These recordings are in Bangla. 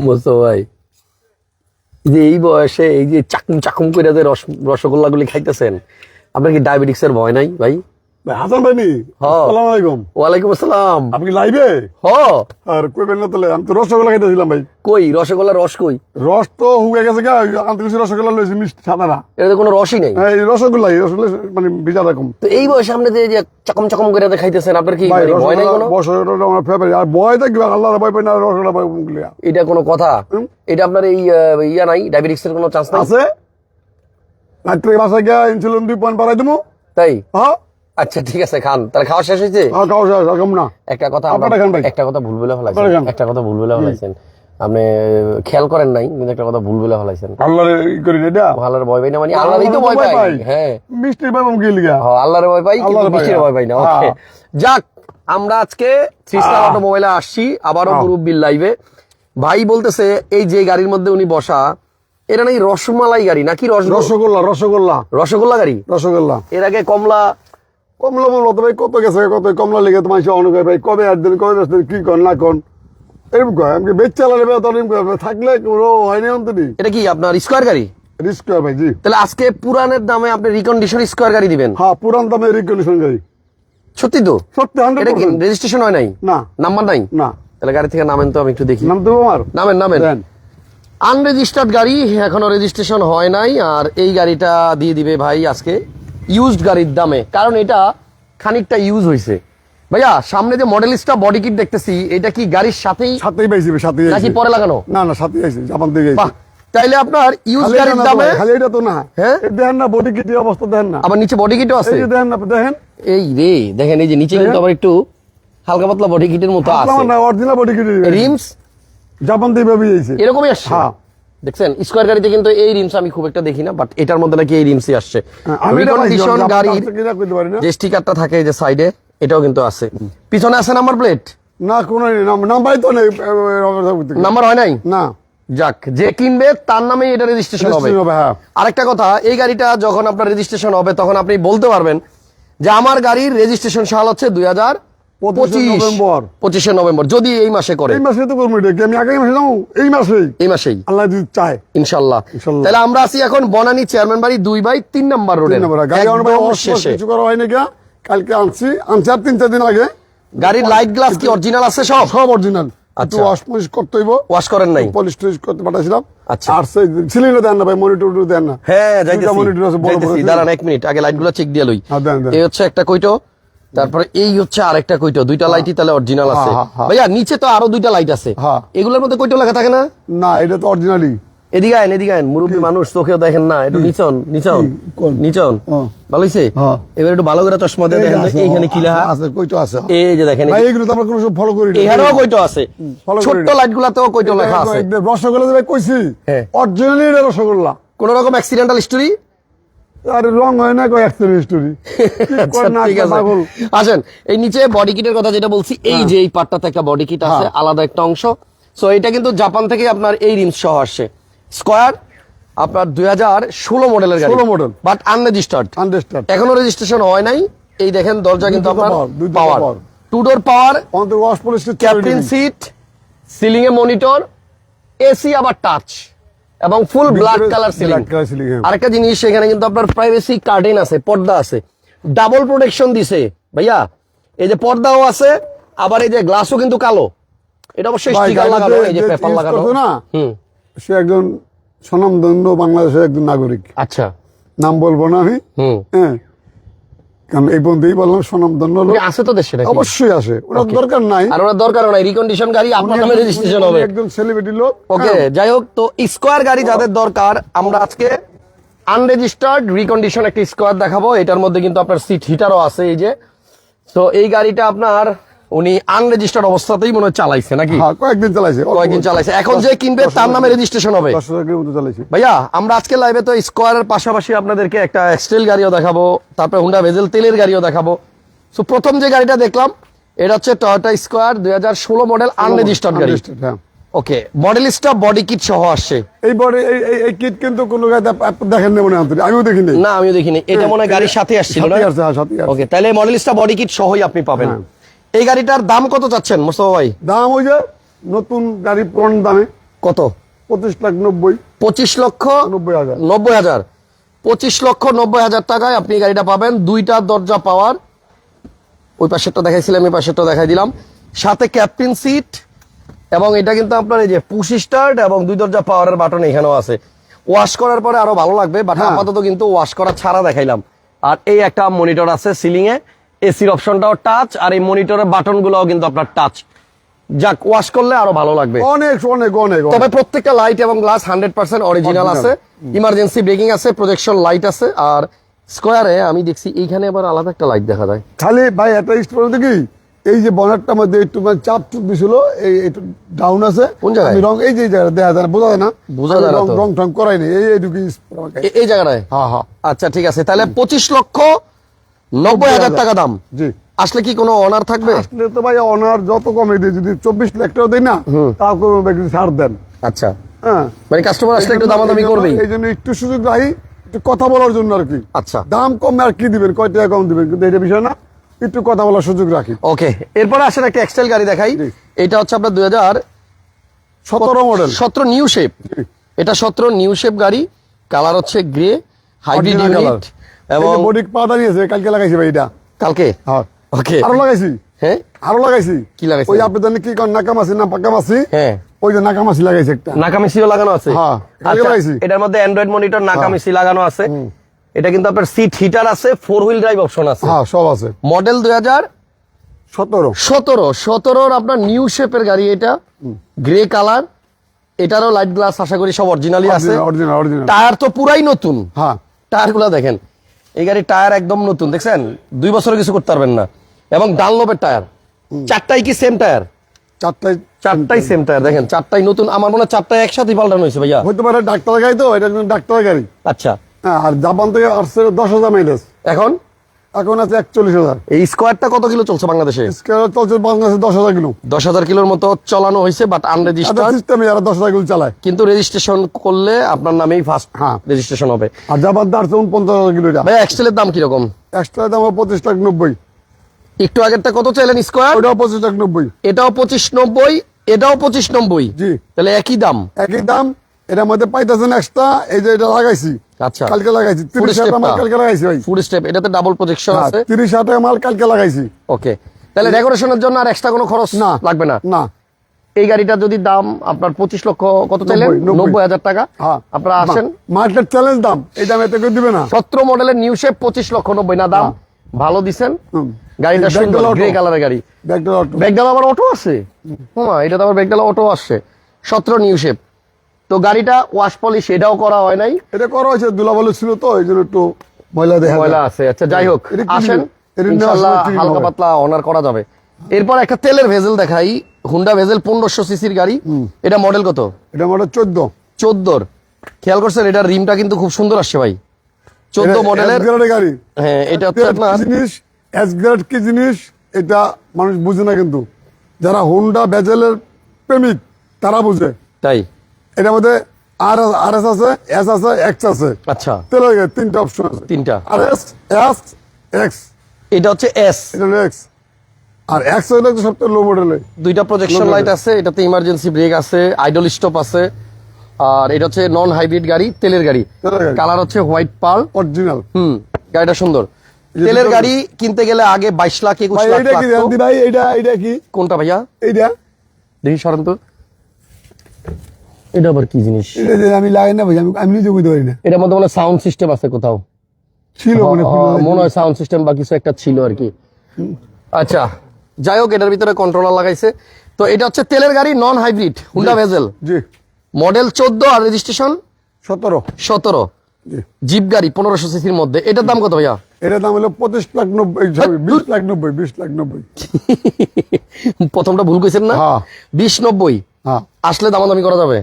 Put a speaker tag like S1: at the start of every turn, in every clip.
S1: মোস্তো ভাই যে এই বয়সে এই যে চাকুম চাকুম করে যে রস রসগোল্লাগুলি খাইতেছেন আপনার কি ডায়াবেটিক্স এর ভয় নাই ভাই,
S2: হাসান ভাই। আসসালামু আলাইকুম।
S1: ওয়ালাইকুম আসসালাম।
S2: আপনি কি লাইভে?
S1: হ।
S2: আর কইবেন না তাহলে আমি তো রসগোল্লা খাইতেছিলাম ভাই।
S1: কই? রসগোল্লা রস কই?
S2: রস তো গেছে গা আনতে গেছি রসগোল্লা লইছি মিষ্টি সাদা না।
S1: এটা কোনো রসই নেই?
S2: এই রসগোল্লা রসগোল্লা মানে ভিজা রকম।
S1: তো এই বয়সে আপনি যে চকম চকম করে খাইতেছেন আপনার কি মানে ভয় নাই কোনো?
S2: রসগোল্লা আমার ফেভারিট আর ভয় থাকবে আল্লাহ ভয় পাই না রসগোল্লা ভয়
S1: এটা কোনো কথা? এটা আপনার এই ইয়া নাই? ডায়াবেটিক্স কোনো চান্স নাই?
S2: আছে? রাত্রে বাসায় গিয়া ইনসুলিন দুই পয়েন্ট বাড়াই দেবো
S1: তাই?
S2: হ্যাঁ।
S1: আচ্ছা ঠিক আছে খান। তাহলে খাওয়া শেষ হয়েছে?
S2: হ্যাঁ খাওয়া শেষ রকম না।
S1: একটা কথা। একটা কথা ভুল বলে ফেলাইছেন একটা কথা ভুল বলে ফেলাইছেন আপনি খেয়াল করেন নাই কিন্তু একটা কথা ভুল বলে ফেলাইছেন
S2: আল্লাহ ই করি না এটা?
S1: আল্লাহর ভয় পাই না মানে আল্লাহরই তো ভয় পাই। হ্যাঁ।
S2: মিষ্টি ভাই মুখ গিয়া
S1: হ, আল্লাহর ভয় পাই কিন্তু
S2: আল্লাহর ভয়,
S1: পাই না। ওকে
S2: হ্যাঁ।
S1: যাক আমরা আজকে থ্রি স্টার অটোমোবাইলে আসছি আবারও
S2: হ্যাঁ।
S1: মুরব্বির লাইভে ভাই বলতেছে এই যে গাড়ির মধ্যে উনি বসা এটা নাকি রসমালাই গাড়ি নাকি রস
S2: রসগোল্লা রসগোল্লা।
S1: রসগোল্লা গাড়ি?
S2: রসগোল্লা।
S1: এর আগে কমলা
S2: কমলা বলল তো ভাই কত গেছে? কত? কমলা লেগে তোমার সে অনেক ভাই। কবে আট দিন কবে আসতেন কি কর না কন এরকম কয়। আমি বেচ চালালে থাকলে হয়নি অন্তরি?
S1: এটা কি আপনার স্কোয়ার গাড়ি?
S2: রিস্ক ভাই জি।
S1: তাহলে আজকে পুরানের দামে আপনি রিকন্ডিশন স্কোয়ার গাড়ি দিবেন?
S2: হ্যাঁ পুরান দামে রিকন্ডিশন গাড়ি।
S1: সত্যি তো?
S2: সত্যি
S1: এটা কি রেজিস্ট্রেশন হয় নাই?
S2: না।
S1: নাম্বার নাই?
S2: না।
S1: তাহলে গাড়ি থেকে নামেন তো আমি একটু দেখি।
S2: নাম দেবো আমার?
S1: নামেন নামেন।
S2: দেন।
S1: আনরেজিস্টার্ড গাড়ি এখনও রেজিস্ট্রেশন হয় নাই আর এই গাড়িটা দিয়ে দিবে ভাই আজকে। ইউজড গাড়ির দামে। কারণ এটা খানিকটা ইউজ হয়েছে ভাইয়া সামনে যে মডেলিস্টটা বডি কিট দেখতেছি এটা কি গাড়ির সাথেই?
S2: সাথেই পাইছি সাথেই
S1: নাকি পরে লাগানো?
S2: না না সাথেই আইছি জাপান থেকে আইছি।
S1: তাইলে আপনার ইউজ গাড়ির দামে
S2: খালি এটা তো না।
S1: হ্যাঁ?
S2: এই দেখেন না বডি কিটি অবস্থা দেখেন না।
S1: আবার নিচে বডি কিটও আছে?
S2: এই যে দেখেন না দেখেন।
S1: এই রে দেখেন এই যে নিচে কিন্তু আবার একটু হালকা পাতলা বডি কিটের মতো আছে।
S2: না অরিজিনাল বডি কিটি
S1: রিমস
S2: জাপান থেকে ভাবি আইছে
S1: এরকমই আসছে?
S2: হ্যাঁ।
S1: দেখছেন? স্কোয়ার গাড়িতে কিন্তু এই রিমস আমি খুব একটা দেখি না বাট এটার মধ্যে নাকি এই রিমসই আসছে। রিকন্ডিশন গাড়ির যে স্টিকারটা থাকে যে সাইডে এটাও কিন্তু আছে। পিছনে আছে নাম্বার প্লেট
S2: না কোনো নাম্বারই তো নেই।
S1: নাম্বার হয় নাই?
S2: না।
S1: যাক যে কিনবে তার নামে এটা রেজিস্ট্রেশন হবে।
S2: হ্যাঁ।
S1: আরেকটা কথা এই গাড়িটা যখন আপনার রেজিস্ট্রেশন হবে তখন আপনি বলতে পারবেন যে আমার গাড়ির রেজিস্ট্রেশন সাল হচ্ছে দুই হাজার
S2: নভেম্বর।
S1: পঁচিশে নভেম্বর যদি এই মাসে করে।
S2: এই মাসে তো করব আমি আগামী মাসে যাব? এই মাসেই?
S1: এই মাসেই।
S2: আল্লাহ যদি চায়।
S1: ইনশাল্লাহ। তাহলে আমরা আছি এখন বনানী চেয়ারম্যান বাড়ি দুই বাই তিন নাম্বার রোডে
S2: কিছু করা হয়নি গা। কালকে আনছি। আনছি আর তিন চার দিন আগে।
S1: গাড়ির লাইট গ্লাস কি অরিজিনাল আছে সব?
S2: সব অরিজিনাল একটু
S1: আচ্ছা।
S2: ওয়াশ পলিশ করতে হইব।
S1: ওয়াশ করেন নাই?
S2: পলিশ টলিশ করতে পাঠাইছিলাম।
S1: আচ্ছা।
S2: আর সেই সিলিন্ডার দেন না ভাই মনিটর দেন না।
S1: হ্যাঁ
S2: দুইটা
S1: যাইতেছি।
S2: monitor আছে বড় বড়
S1: দাঁড়ান এক মিনিট আগে লাইটগুলো চেক দিয়ে লই।
S2: হ্যাঁ।
S1: এই হচ্ছে একটা কইটো তারপরে এই হচ্ছে আরেকটা কইটো দুইটা লাইটই তাহলে অরিজিনাল আছে।
S2: হ্যাঁ, হ্যাঁ।
S1: ভাইয়া নিচে তো আরও দুইটা লাইট আছে।
S2: হ্যাঁ।
S1: এগুলোর মধ্যে কইটো লেখা থাকে না?
S2: না এটা তো অরিজিনালি
S1: এদিকে আইন এদিকে আইন মুরব্বী মানুষ চোখেও দেখেন না। একটু নিচন নিচন? নিচন।
S2: হ্যাঁ।
S1: ভালো হইছে?
S2: হ্যাঁ।
S1: এবার একটু ভালো করে চশমা দিয়ে দেখেন এইখানে কি লেখা।
S2: আছে কইতো আছে
S1: এই যে দেখেন
S2: ভাই এগুলো তো আমরা কোনো সব ফলো করি
S1: এখানেও কইটো আছে। ছোট্ট
S2: না।
S1: কইটো লেখা আছে।
S2: রসগোল্লা কইছি
S1: হ্যাঁ।
S2: অরিজিনালি রসগোল্লা।
S1: কোন রকম অ্যাক্সিডেন্টাল স্টোরি
S2: আরে রং হয় না কয় অ্যাক্সিডেন্ট স্টোরি
S1: আচ্ছা, আসেন এই নিচে বডি কিটের কথা যেটা বলছি এই যে এই পার্টটাতে একটা বডি কিট আছে
S2: হ্যাঁ।
S1: আলাদা একটা অংশ। সো এটা কিন্তু জাপান থেকে আপনার এই রিমস সহ আসছে। স্কোয়ার আপনার দুই হাজার ষোলো মডেলের গাড়ি।
S2: 16 model।
S1: বাট আনরেজিস্টার্ড
S2: আন্ডারস্ট্যান্ড
S1: এখনও রেজিস্ট্রেশন হয় নাই। এই দেখেন দরজা কিন্তু আপনার power
S2: power।
S1: Two door power
S2: অন্তর
S1: ক্যাপ্টেন সিট সিলিং এ মনিটর এসি আবার টাচ এবং ফুল ব্ল্যাক কালার সিলিং। আরেকটা জিনিস এখানে কিন্তু আপনার প্রাইভেসি কার্টেন আছে পর্দা আছে। ডাবল প্রোটেকশন দিছে ভাইয়া। এই যে পর্দাও আছে আবার এই যে গ্লাসও কিন্তু কালো। এটা অবশ্যই স্টিকার লাগানো এই যে পেপার লাগানো।
S2: না?
S1: হুম।
S2: সে একজন স্বনামধন্য বাংলাদেশের একজন নাগরিক।
S1: আচ্ছা।
S2: নাম বলব না আমি।
S1: হুম।
S2: হ্যাঁ। কারণ এই বললাম লোক।
S1: আসে তো দেশে
S2: অবশ্যই আসে ওরা দরকার নাই।
S1: আর ওরা দরকার নাই রিকন্ডিশন গাড়ি আপনার নামে রেজিস্ট্রেশন হবে।
S2: একদম সেলিব্রিটি লোক
S1: ওকে
S2: হ্যাঁ।
S1: যাই হোক তো স্কোয়ার গাড়ি যাদের দরকার আমরা আজকে আনরেজিস্টার্ড রিকন্ডিশন একটা স্কোয়ার দেখাবো। এটার মধ্যে কিন্তু আপনার সিট হিটারও আছে এই যে। তো এই গাড়িটা আপনার উনি আনরেজিস্টার্ড অবস্থাতেই মনে হয় চালাইছে নাকি?
S2: হ্যাঁ কয়েকদিন চালাইছে
S1: কয়েকদিন চালাইছে। এখন যে কিনবে তার নামে রেজিস্ট্রেশন হবে। ভাইয়া আমরা আজকে লাইভে তো স্কোয়ারের পাশাপাশি আপনাদেরকে একটা এক্সটেল গাড়িও দেখাবো তারপরে হুন্ডা ভেজেল তেলের গাড়িও দেখাবো। সো প্রথম যে গাড়িটা দেখলাম এটা হচ্ছে টয়োটা স্কোয়ার দুই হাজার ষোলো মডেল আনরেজিস্টার্ড গাড়ি।
S2: হ্যাঁ।
S1: ওকে মডেলিস্টটা বডি কিট সহ আসছে।
S2: এই বড় এই কিট কিন্তু কোনো আপ- দেখেন না মনে হয়। আমিও দেখিনি।
S1: না আমিও দেখিনি। এটা মনে হয় গাড়ির সাথে আসছিল
S2: আসছে, হ্যাঁ।
S1: ওকে তাহলে মডেল মডেলিস্টটা বডি কিট সহই আপনি পাবেন।
S2: হ্যাঁ।
S1: এই গাড়িটার দাম কত চাচ্ছেন মোস্তফা ভাই?
S2: দাম ওই যে নতুন গাড়ি পুরন দামে।
S1: কত?
S2: পঁচিশ লাখ নব্বই।
S1: পঁচিশ লক্ষ
S2: নব্বই হাজার।
S1: নব্বই হাজার। পঁচিশ লক্ষ নব্বই হাজার টাকায় আপনি গাড়িটা পাবেন। দুইটা দরজা পাওয়ার। ওই পাশেরটা দেখাইছিলাম এই পাশেরটা দেখাই দিলাম। সাথে ক্যাপ্টেন সিট এবং এটা কিন্তু আপনার এই যে পুশ স্টার্ট এবং দুই দরজা পাওয়ারের বাটন এখানেও আছে। ওয়াশ করার পরে আরও ভালো লাগবে বাট
S2: হ্যাঁ।
S1: আপাতত কিন্তু ওয়াশ করা ছাড়া দেখাইলাম। আর এই একটা মনিটর আছে সিলিং এ এসির অপশনটাও টাচ আর এই মনিটরের বাটন গুলোও কিন্তু আপনার টাচ যাক ওয়াশ করলে আরও ভালো লাগবে।
S2: অনেক অনেক অনেক
S1: তবে প্রত্যেকটা লাইট এবং গ্লাস হান্ড্রেড পার্সেন্ট অরিজিনাল আছে। ইমার্জেন্সি ব্রেকিং আছে প্রজেকশন লাইট আছে। আর স্কোয়ারে আমি দেখছি এইখানে আবার আলাদা একটা লাইট দেখা যায়।
S2: খালি ভাই একটা স্টোর দেখি? এই যে বনারটার মধ্যে একটু মানে চাপ চুপ দিছিল এই একটু ডাউন আছে।
S1: কোন জায়গায়?
S2: রং এই যে এই জায়গায় দেখা যায় না বোঝা যায় না।
S1: বোঝা যায় না
S2: রং রং টং করাই এই এইটুকু
S1: এই জায়গাটায়?
S2: হ্যাঁ হ্যাঁ।
S1: আচ্ছা ঠিক আছে। তাহলে পঁচিশ লক্ষ নব্বই হাজার টাকা দাম।
S2: জি।
S1: আসলে কি কোনো অনার থাকবে?
S2: আসলে তো ভাই অনার যত কমে দিই যদি চব্বিশ লাখ টাকা দিই না তাও একটু ছাড় দেন।
S1: আচ্ছা।
S2: হ্যাঁ।
S1: মানে কাস্টমার আসলে একটু দামাদামি করবেই।
S2: এই জন্য একটু সুযোগ রাখি একটু কথা বলার জন্য আর কি।
S1: আচ্ছা।
S2: দাম কমে আর কি দিবেন? কয় টাকা কম দিবেন? কিন্তু এটা বিষয় না। একটু কথা বলার সুযোগ রাখি।
S1: ওকে এরপরে আসেন একটা এক্সেল গাড়ি দেখাই। এটা হচ্ছে আপনার দুই হাজার
S2: সতেরো মডেল
S1: সতেরো নিউ শেপ এটা সতেরো নিউ শেপ গাড়ি। কালার হচ্ছে গ্রে হাইব্রিড ইউনিট এবং
S2: বডি পাতা নিয়েছে কালকে লাগাইছি ভাই এটা।
S1: কালকে?
S2: হ্যাঁ।
S1: ওকে।
S2: আরও লাগাইছি?
S1: হ্যাঁ?
S2: আরও লাগাইছি?
S1: কি লাগাইছেন?
S2: ওই আপনি জানেন কি কোন নাকামাছি না পাকামাছি?
S1: হ্যাঁ।
S2: ওই যে নাকামাছি লাগাইছে একটা।
S1: নাকামিসিও লাগানো আছে?
S2: হ্যাঁ, কালকে
S1: আচ্ছা,
S2: লাগাইছি।
S1: এটার মধ্যে অ্যান্ড্রয়েড মনিটর নাকামিসি লাগানো আছে। এটা কিন্তু আপনার সিট হিটার আছে ফোর হুইল ড্রাইভ অপশন আছে।
S2: হ্যাঁ সব আছে।
S1: মডেল দুই হাজার
S2: সতেরো।
S1: সতেরো। সতেরোর আপনার নিউ শেপের গাড়ি এটা। গ্রে কালার এটারও লাইট গ্লাস আশা করি সব অরিজিনালি আছে। টায়ার তো পুরাই নতুন।
S2: হ্যাঁ।
S1: টায়ারগুলা দেখেন। এই গাড়ির টায়ার একদম নতুন দেখছেন? দুই বছর কিছু করতে পারবেন না। এবং ডানলোপের টায়ার। চারটাই কি সেম টায়ার?
S2: চারটায়
S1: চারটাই সেম টায়ার দেখেন চারটাই নতুন। আমার মনে হয় চারটাই একসাথে পাল্টানো হয়েছে ভাইয়া।
S2: হইতে পারে ডাক্তার গাড়ি তো এটা ডাক্তার গাড়ি।
S1: আচ্ছা।
S2: হ্যাঁ আর জাপান থেকে আসছে দশ হাজার মাইলেজ
S1: এখন?
S2: এখন আছে একচল্লিশ হাজার।
S1: এই স্কোয়ারটা কত কিলো চলছে বাংলাদেশে?
S2: স্কেল চলছে বাংলাদেশে দশ হাজার কিলো।
S1: দশ হাজার কিলোর মতো চালানো হয়েছে বাট আনরেজিস্টার্ড
S2: সিস্টেমে যারা দশ হাজার কিলো চালায়।
S1: কিন্তু রেজিস্ট্রেশন করলে আপনার নামেই ফার্স্ট
S2: হ্যাঁ।
S1: রেজিস্ট্রেশন হবে।
S2: আর তো আসছে উনপঞ্চাশ হাজার কিলো
S1: ভাই এক্সেলের দাম কীরকম?
S2: এক্সট্রা দাম পঁচিশ লাখ নব্বই।
S1: একটু আগেরটা কত চাইলেন স্কোয়ার?
S2: ওটাও পঁচিশ লাখ নব্বই।
S1: এটাও পঁচিশ নব্বই এটাও পঁচিশ নব্বই।
S2: জি।
S1: তাহলে একই দাম?
S2: একই দাম এটার মধ্যে পাইতেছেন এক্সট্রা এই যে এটা লাগাইছি।
S1: আচ্ছা।
S2: কালকে লাগাইছি। তিরিশ হাজার মাল কালকে লাগাইছি ভাই।
S1: ফুড স্টেপ এটাতে ডাবল প্রজেকশন
S2: হ্যাঁ,
S1: আছে?
S2: তিরিশ হাজার টাকা মাল কালকে লাগাইছি।
S1: ওকে তাহলে ডেকোরেশনের জন্য আর এক্সট্রা কোনো খরচ
S2: না।
S1: লাগবে না?
S2: না।
S1: এই গাড়িটা যদি দাম আপনার পঁচিশ লক্ষ কত চাইলেন?
S2: নব্বই,
S1: হাজার টাকা।
S2: হ্যাঁ।
S1: আপনারা আসেন।
S2: মার্কেট চ্যালেঞ্জ দাম। এই দাম এতে কেউ দিবে না।
S1: সতেরো মডেলের নিউ শেপ পঁচিশ লক্ষ নব্বই। না দাম ভালো দিছেন। গাড়িটা
S2: এই
S1: সুন্দর গ্রে কালারের গাড়ি।
S2: অটো
S1: আবার অটো আছে? হুমা এটা তো আবার ব্যাগডাল অটো আসছে। সতেরো নিউ শেপ তো গাড়িটা ওয়াশ পলিশ এটাও করা হয় নাই।
S2: এটা করা হয়েছে দুলাবলে ছিল তো এই জন্য একটু ময়লা দেখা
S1: ময়লা আছে আচ্ছা যাই হোক আসেন
S2: clean
S1: হালকা পাতলা অনার করা যাবে। এরপর একটা তেলের ভেজেল দেখাই হুন্ডা ভেজেল পনেরোশো সিসির গাড়ি। এটা মডেল কত?
S2: এটা মডেল চোদ্দ।
S1: চোদ্দোর। খেয়াল করছেন এটার রিমটা কিন্তু খুব সুন্দর আসছে ভাই। চোদ্দ মডেলের
S2: গাড়ি।
S1: হ্যাঁ এটা হচ্ছে আপনার
S2: জিনিস? এস গ্রেড কি জিনিস? এটা মানুষ বুঝে না কিন্তু। যারা হোন্ডা ভেজেলের প্রেমিক তারা বুঝে।
S1: তাই।
S2: এটার মধ্যে আর আর এস আছে এস আছে এক্স আছে।
S1: আচ্ছা।
S2: তিনটা অপশন আছে।
S1: তিনটা।
S2: আর এস এস এক্স
S1: এটা হচ্ছে এস
S2: এটা হলো এক্স আর এক্স তো সবচেয়ে লো মডেলে
S1: দুইটা প্রজেকশন লাইট আছে এটাতে ইমার্জেন্সি ব্রেক আছে আইডল স্টপ আছে আর এটা হচ্ছে নন হাইব্রিড গাড়ি। তেলের গাড়ি। কালার হচ্ছে হোয়াইট পার্ল
S2: অরিজিনাল
S1: হুম গাড়িটা সুন্দর। তেলের গাড়ি কিনতে গেলে আগে বাইশ লাখ একুশ
S2: ভাই
S1: লাখ
S2: এইটা কি এইটা এইটা কি?
S1: কোনটা ভাইয়া?
S2: এইটা?
S1: দেখি সরেন তো। এটা আবার কি জিনিস?
S2: আমি লাগাই না ভাই আমি আমি নিজে বুঝতে পারি না।
S1: এটার মধ্যে মনে সাউন্ড সিস্টেম আছে কোথাও।
S2: ছিল মনে হয়
S1: মনে হয় সাউন্ড সিস্টেম বা কিছু একটা ছিল আর কি। আচ্ছা যাই হোক এটার ভিতরে কন্ট্রোলার লাগাইছে। তো এটা হচ্ছে তেলের গাড়ি non hybrid Honda Vezel
S2: G.
S1: Model চোদ্দ আর রেজিস্ট্রেশন
S2: সতেরো।
S1: সতেরো। জিপ গাড়ি পনেরোশো সিসির মধ্যে। এটার দাম কত ভাইয়া?
S2: এটার দাম হলো পঁচিশ লাখ নব্বই sorry, বিশ লাখ নব্বই বিশ লাখ নব্বই।
S1: প্রথমটা ভুল কইছেন না?
S2: হ্যাঁ।
S1: বিশ নব্বই।
S2: হ্যাঁ।
S1: আসলে দামাদামি করা যাবে?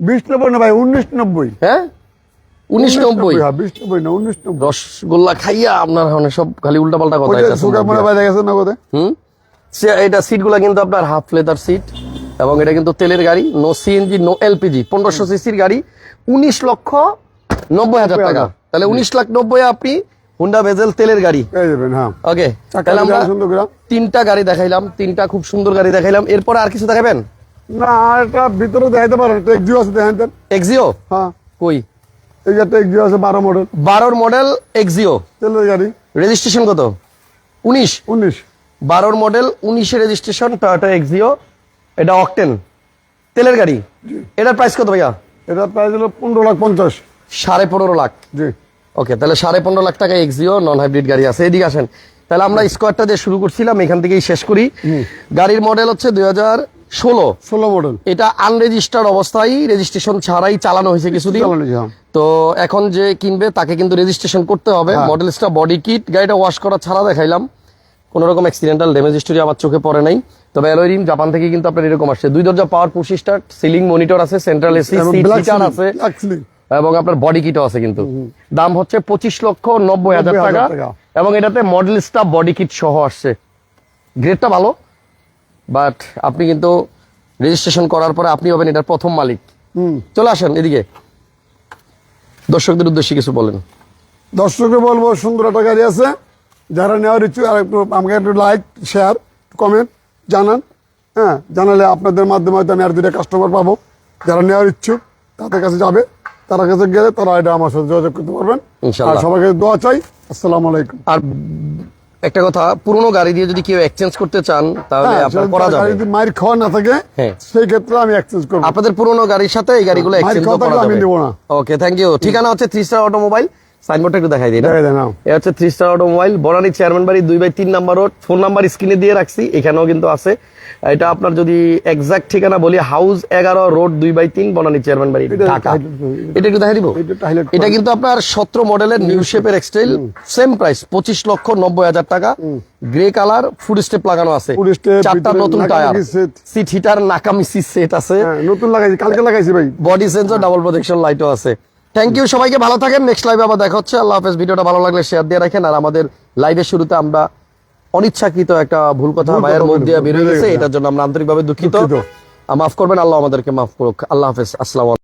S2: বিশ নব্বই না ভাই উনিশ নব্বই
S1: হ্যাঁ? উনিশ নব্বই
S2: হ্যাঁ বিশ নব্বই না উনিশ নব্বই
S1: রসগোল্লা খাইয়া আপনার এখন সব খালি উল্টা পাল্টা কথা
S2: ওই যে
S1: এটা
S2: সুগার বাইরে গেছে না কোথায়
S1: হুম? সে- এটা সিটগুলো কিন্তু আপনার হাফ লেদার সিট এবং এটা কিন্তু তেলের গাড়ি নো সিএনজি নো এলপিজি পনেরোশো সিসির গাড়ি উনিশ লক্ষ নব্বই হাজার টাকা। তাহলে উনিশ লাখ নব্বই আপনি হুন্ডা বেজেল তেলের গাড়ি।
S2: হ্যাঁ।
S1: ওকে তাহলে আমরা
S2: সুন্দর
S1: তিনটা গাড়ি দেখাইলাম তিনটা খুব সুন্দর গাড়ি দেখাইলাম। এরপর আর কিছু দেখাবেন?
S2: না ভিতরে দেখাইতে পারেন একটা এক্সিও আছে দেখেন
S1: এক্সিও
S2: হ্যাঁ।
S1: কই?
S2: এই যে একটা এক্সিও আছে বারো মডেল
S1: বারোর মডেল এক্সিও
S2: তেলের গাড়ি।
S1: রেজিস্ট্রেশন কত? উনিশ?
S2: উনিশ।
S1: বারোর মডেল উনিশে রেজিস্ট্রেশন টয়োটা এক্সিও এটা অকটেন তেলের গাড়ি? এটার প্রাইস কত ভাইয়া?
S2: এটা প্রাইস হলো পনেরো লাখ পঞ্চাশ।
S1: সাড়ে পনেরো লাখ।
S2: জি।
S1: ওকে তাহলে সাড়ে পনেরো লাখ টাকা এক্সিও নন হাইব্রিড গাড়ি আছে। এদিকে আসেন। তাহলে আমরা স্কোয়ারটা দিয়ে শুরু করছিলাম এখান থেকেই শেষ করি। গাড়ির মডেল হচ্ছে দুই হাজার ষোলো।
S2: ষোলো মডেল
S1: এটা আনরেজিস্টার্ড অবস্থায় রেজিস্ট্রেশন ছাড়াই চালানো হয়েছে কিছুদিন। তো এখন যে কিনবে তাকে কিন্তু রেজিস্ট্রেশন করতে হবে।
S2: হ্যাঁ।
S1: মডেলসটা বডি কিট গাড়িটা ওয়াশ করা ছাড়া দেখাইলাম। কোন রকম অ্যাক্সিডেন্টাল ড্যামেজ হিস্টোরি আমার চোখে পড়ে নাই। তবে অ্যালয় রিম জাপান থেকে কিন্তু আপনার এরকম আসছে। দুই দরজা power push start ceiling monitor আছে সেন্ট্রাল এসি
S2: এবং
S1: সিট
S2: black
S1: হিটার
S2: ceiling,
S1: আছে। এবং আপনার বডি কিটও আছে কিন্তু। দাম হচ্ছে পঁচিশ লক্ষ নব্বই হাজার টাকা। এবং এটাতে মডেল স্টাফ বডি কিট সহ আসছে। গ্রেডটা ভালো? বাট আপনি কিন্তু রেজিস্ট্রেশন করার পরে আপনি হবেন এটার প্রথম মালিক।
S2: হুম।
S1: চলে আসেন এদিকে। দর্শকদের উদ্দেশ্যে কিছু বলেন।
S2: দর্শককে বলব সুন্দর একটা গাড়ি আছে। যারা নেওয়ার ইচ্ছুক আর একটু আমাকে একটু লাইক শেয়ার কমেন্ট জানান। হ্যাঁ জানালে আপনাদের মাধ্যমে হয়তো আমি আর দুটা কাস্টমার পাবো। যারা নেওয়ার ইচ্ছুক তাদের কাছে যাবে। তারা কাছে গেলে তারা এটা আমার সাথে যোগাযোগ করতে পারবেন। আর। সবাইকে দোয়া চাই। আসসালামু আলাইকুম।
S1: আর একটা কথা পুরনো গাড়ি দিয়ে যদি কেউ এক্সচেঞ্জ করতে চান তাহলে
S2: হ্যাঁ,
S1: আপনার করা যাবে।
S2: যদি মাইর খাওয়া না থাকে
S1: হ্যাঁ।
S2: সেই ক্ষেত্রে আমি এক্সচেঞ্জ করব।
S1: আপনাদের পুরনো গাড়ির সাথে এই গাড়িগুলো এক্সচেঞ্জ করা
S2: আমি
S1: যাবে।
S2: না।
S1: ওকে থ্যাংক ইউ ঠিকানা হচ্ছে থ্রি স্টার অটোমোবাইল। সাইনবোর্ডটা একটু দেখাই দিই না?
S2: দেখাই দেন, নাও।
S1: এ হচ্ছে three star automobile Banani chairman বাড়ি দুই বাই তিন নাম্বার রোড। ফোন নাম্বার স্ক্রিনে দিয়ে রাখছি এখানেও কিন্তু আছে। এটা আপনার যদি এক্সাক্ট ঠিকানা বলি হাউস এগারো রোড দুই বাই তিন বনানী চেয়ারম্যান বাড়ি ঢাকা। এটা একটু দেখাই দিব?
S2: এটা
S1: এটা। কিন্তু আপনার সতেরো মডেলের নিউ শেপের এক্সটাইল সেম প্রাইস পঁচিশ লক্ষ নব্বই হাজার টাকা। গ্রে কালার ফুড স্টেপ লাগানো আছে। চারটা নতুন টায়ার
S2: নাকামি।
S1: সিট হিটার নাকামিসি সেট আছে।
S2: হ্যাঁ নতুন লাগাইছি কালকে লাগাইছি ভাই।
S1: বডি সেন্সর ডাবল প্রোটেকশন লাইটও আছে। থ্যাংক ইউ সবাইকে ভালো থাকেন। নেক্সট লাইভে আবার দেখা হচ্ছে। আল্লাহ হাফেজ। ভিডিওটা ভালো লাগলে শেয়ার দিয়ে রাখেন। আর আমাদের লাইভের শুরুতে আমরা অনিচ্ছাকৃত একটা ভুল কথা ভাইয়ের মুখ দিয়ে বেরিয়ে
S2: গেছে।
S1: এটার জন্য আমরা আন্তরিকভাবে দুঃখিত।
S2: দুঃখিত।
S1: মাফ করবেন। আল্লাহ আমাদেরকে মাফ করুক। আল্লাহ হাফেজ। আসসালাম